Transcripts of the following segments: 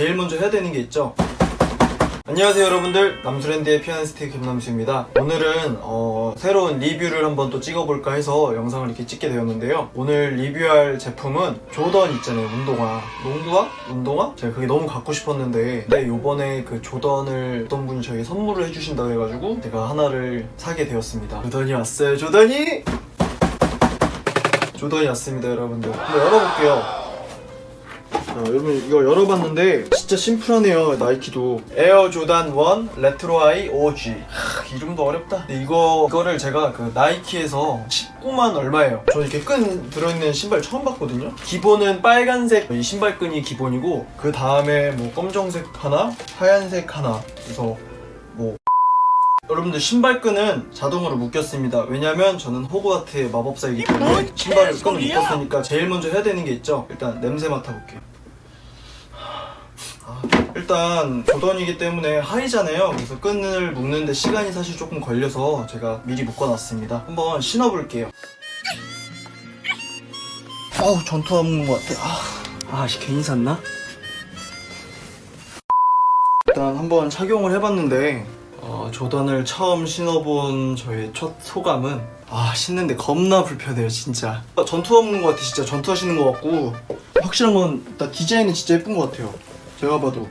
제일 먼저 해야 되는 게 있죠. 안녕하세요 여러분들 남수랜드의 피아니스트 김남수입니다 오늘은 어, 새로운 리뷰를 한번 또 찍어볼까 해서 영상을 이렇게 찍게 되었는데요 오늘 리뷰할 제품은 조던 있잖아요 운동화 농구화? 운동화? 제가 그게 너무 갖고 싶었는데 근데 요번에 그 조던을 어떤 분이 저에게 선물을 해주신다고 해가지고 제가 하나를 사게 되었습니다 조던이 왔어요 조던이! 조던이 왔습니다 여러분들 한번 열어볼게요 자, 여러분 이거 열어봤는데 진짜 심플하네요 나이키도 에어 조단 1 레트로 아이 OG 하, 이름도 어렵다 근데 이거 이거를 제가 그 나이키에서 19만 얼마예요 저 이렇게 끈 들어있는 신발 처음 봤거든요 기본은 빨간색 이 신발끈이 기본이고 그 다음에 뭐 검정색 하나 하얀색 하나 그래서 뭐 여러분들 신발끈은 자동으로 묶였습니다. 왜냐면 저는 호그와트의 마법사이기 때문에 신발을 끈을 묶었으니까 제일 먼저 해야 되는 게 있죠. 일단 냄새 맡아볼게요. 아, 일단 조던이기 때문에 하이잖아요. 그래서 끈을 묶는데 시간이 사실 조금 걸려서 제가 미리 묶어놨습니다. 한번 신어볼게요. 아우 전투화 묶는 것 같아. 아, 아 씨, 괜히 샀나? 일단 한번 착용을 해봤는데 어, 조던을 처음 신어본 저의 첫 소감은 아 신는데 겁나 불편해요 진짜 아, 전투화 먹는 것 같아 진짜 전투화 신는 것 같고 확실한 건 일단 디자인은 진짜 예쁜 것 같아요 제가 봐도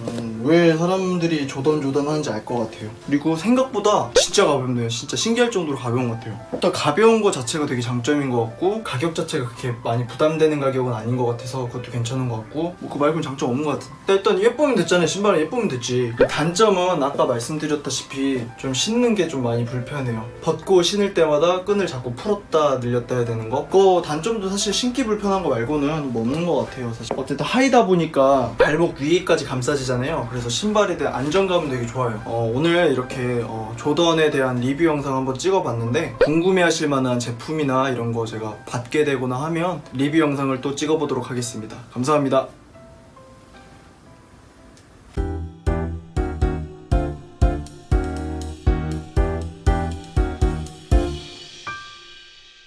음, 왜 사람들이 조던 조던 하는지 알 것 같아요. 그리고 생각보다 진짜 가볍네요. 진짜 신기할 정도로 가벼운 것 같아요. 일단 가벼운 거 자체가 되게 장점인 것 같고 가격 자체가 그렇게 많이 부담되는 가격은 아닌 것 같아서 그것도 괜찮은 것 같고 뭐그 말고는 장점 없는 것 같아. 일단 예쁘면 됐잖아요. 신발은 예쁘면 됐지. 단점은 아까 말씀드렸다시피 좀 신는 게 좀 많이 불편해요. 벗고 신을 때마다 끈을 자꾸 풀었다 늘렸다 해야 되는 거? 그거 단점도 사실 신기 불편한 거 말고는 뭐 없는 것 같아요 사실. 어쨌든 하이다 보니까 발목 위에까지 감싸지 잖아요. 그래서 신발에 대한 안정감은 되게 좋아요. 어, 오늘 이렇게 어, 조던에 대한 리뷰 영상 한번 찍어봤는데 궁금해하실 만한 제품이나 이런 거 제가 받게 되거나 하면 리뷰 영상을 또 찍어보도록 하겠습니다. 감사합니다